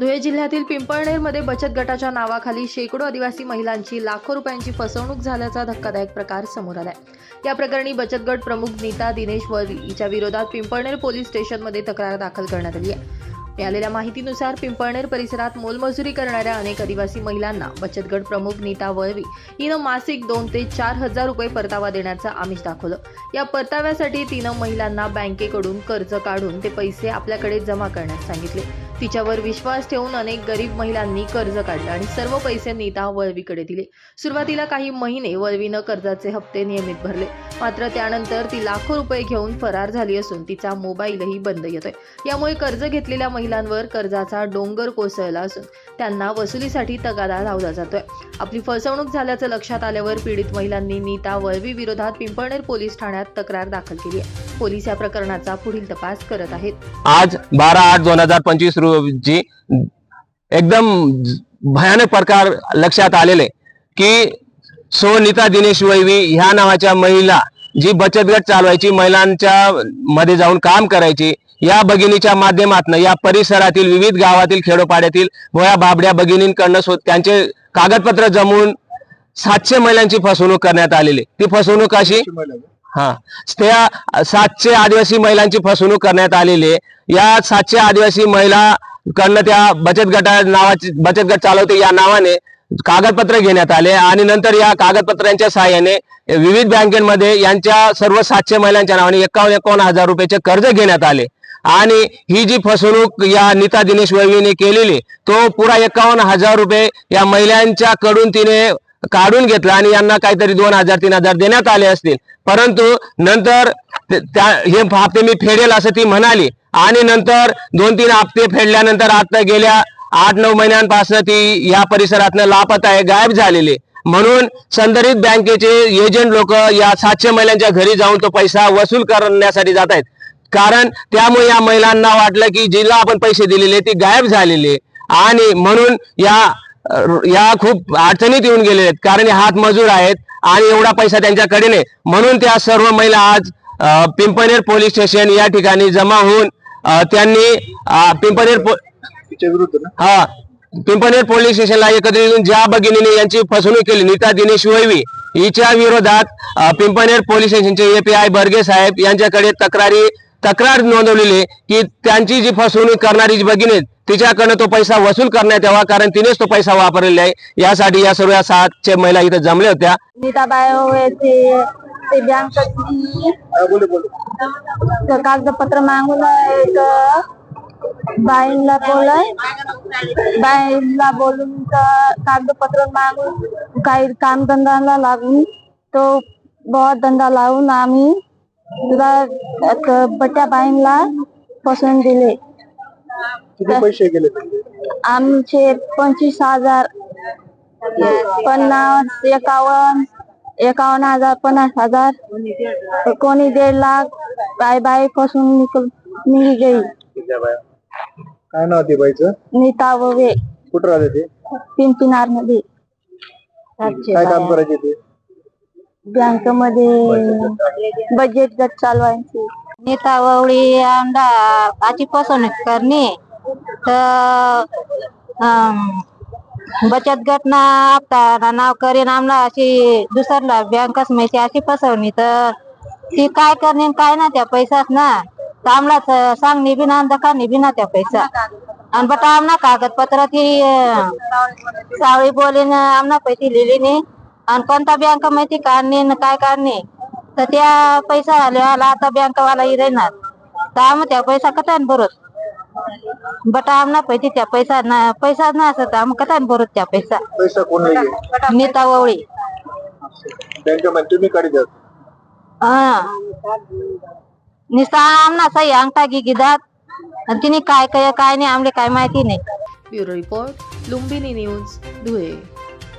धुळे जिल्ह्यातील पिंपळनेरमध्ये बचत गटाच्या नावाखाली शेकडो आदिवासी महिलांची लाखो रुपयांची फसवणूक झाल्याचा धक्कादायक प्रकार समोर आलाय. या प्रकरणी बचत गट प्रमुख नीता दिनेश वरी हिच्या विरोधात पिंपळनेर पोलीस स्टेशनमध्ये तक्रार दाखल करण्यात आली आहे. मिळालेल्या माहितीनुसार पिंपळनेर परिसरात मोलमजुरी करणाऱ्या अनेक आदिवासी महिलांना बचत गट प्रमुख नीता वळवी हिनं मासिक दोन ते चार हजार रुपये परतावा देण्याचं आमिष दाखवलं. या परताव्यासाठी तिनं महिलांना बँकेकडून कर्ज काढून ते पैसे आपल्याकडे जमा करण्यास सांगितले. तिच्यावर विश्वास ठेवून अनेक गरीब महिलांनी कर्ज काढलं आणि सर्व पैसे नीता वळवीकडे दिले. सुरुवातीला काही महिने वळवीनं कर्जाचे हप्ते नियमित भरले. मात्र त्यानंतर ती लाखो रुपये घेऊन फरार झाली असून तिचा मोबाईलही बंद येतोय. यामुळे कर्ज घेतलेल्या महिलांवर कर्जाचा डोंगर कोसळला असून त्यांना वसुलीसाठी तगादा लावला जातोय. आपली फसवणूक झाल्याचं लक्षात आल्यावर पीडित महिलांनी नीता वळवी विरोधात पिंपळनेर पोलीस ठाण्यात तक्रार दाखल केली आहे. पोलीस या प्रकरणाचा पुढील तपास करत आहेत. आज बारा आठ दोन हजार पंचवीस जी एकदम भयानक प्रकार लक्षात आलेले की सोनिता दिनेश वैवी ह्या नावाच्या महिला जी बचत गट चालवायची महिलांच्या मध्ये जाऊन काम करायची या भगिनीच्या माध्यमातून या परिसरातील विविध गावातील खेडोपाड्यातील भोया बाबड्या भगिनींकडनं त्यांचे कागदपत्र जमवून सातशे महिलांची फसवणूक करण्यात आलेली. ती फसवणूक अशी हा. त्या सातशे आदिवासी महिलांची फसवणूक करण्यात आलेली आहे. या सातशे आदिवासी महिला कडनं त्या बचत गटा नावाची बचत गट चालवते या नावाने कागदपत्र घेण्यात आले आणि नंतर या कागदपत्रांच्या सहाय्याने विविध बँकेमध्ये यांच्या सर्व सातशे महिलांच्या नावाने एकावन्न एकावन्न हजार रुपयाचे कर्ज घेण्यात आले. आणि ही जी फसवणूक या नीता दिनेश वैवीने केलेली तो पुरा एकावन्न हजार रुपये या महिलांच्या कडून तिने काढून घेतला आणि यांना काहीतरी दोन हजार तीन हजार देण्यात आले असतील. परंतु नंतर त्या हे हप्ते मी फेडेल असं ती म्हणाली. आणि नंतर दोन तीन हप्ते फेडल्यानंतर आता गेल्या आठ नऊ महिन्यांपासून ती या परिसरातनं लापता आहे गायब झालेली. म्हणून संदर्भित बँकेचे एजंट लोक या सातशे महिलांच्या घरी जाऊन तो पैसा वसूल करण्यासाठी जात आहेत. कारण त्यामुळे या महिलांना वाटलं की जिला आपण पैसे दिलेले ती गायब झालेली. आणि म्हणून या या खूप अडचणीत येऊन गेलेले आहेत. कारण हे हातमजूर आहेत आणि एवढा पैसा त्यांच्याकडे नाही. म्हणून त्या सर्व महिला आज अ, पिंपळनेर पोलीस स्टेशन या ठिकाणी जमा होऊन त्यांनी अ, पिंपळनेर पो- तिच्या विरुद्ध ना? हा. पिंपळनेर पोलीस स्टेशनला एकत्रित येऊन ज्या भगिनीने यांची फसवणूक केली नीता दिनेश वैवी हिच्या विरोधात अ, पिंपळनेर पोलीस स्टेशनचे एपीआय बर्गे साहेब यांच्याकडे तक्रारी तक्रार नोंदवलेली आहे की त्यांची जी फसवणूक करणारी जी भगिनी आहे, तिच्याकडनं तो पैसा वसूल करण्यात यावा कारण तिनेच तो पैसा वापरलेला आहे. यासाठी या सर्व सातशे महिला इथं जमल्या होत्या. नीताबाई होय ते ते बँकेची बोले बोले. कागदपत्र मागून एक बाईंना बोलय बाईंना बोलून तर कागदपत्र मागून काही कामधंदाला लागून तो बहुत धंदा लावून आम्ही तुला बट्या बाईंना फसवून दिले. किती पैसे गेले? आमचे पंचवीस हजार. पन्नास एकावन्न एकावन्न हजार पन्नास हजार. कोणी दीड लाख बाय बाय फसून निकल निघी गई बाया? काय नाव ते बाईचं? नीता ववे. कुठं राहते ते? पिंपिनारमध्ये काय काम करायचे ते? बँकमध्ये बजेट गट चालवायची नेता ववळी आमदा आची फसवणूक करणे तर बचत गट ना हप्ता नाव करीन आमला अशी दुसरला बँकच माहिती अशी फसवणी तर ती काय करणे काय ना त्या पैसाच ना. तर आमला सांगणे बी ना दका बी ना त्या पैसा आणि बट आमना कागदपत्र ती सावळी बोलीन आमना पैसे लिहिली नाही आणि कोणता बँक माहिती काढणे काय काढणे तर त्या पैसा आला आता बँकवाला राहणार. तर आम्ही त्या पैसा कथा भरत? बट आमना पैसे त्या पैसा ना पैसा ना असत आम्ही कथा भरत त्या पैसा? पैसा कोण नीता ववळी. बँकेमध्ये तुम्ही काढी द्या. हा. निसा आमना सही अंगठा गी गिदात आणि तिने काय काय काय नाही आमले काय माहिती नाही. Bureau report Lumbini news Dhule.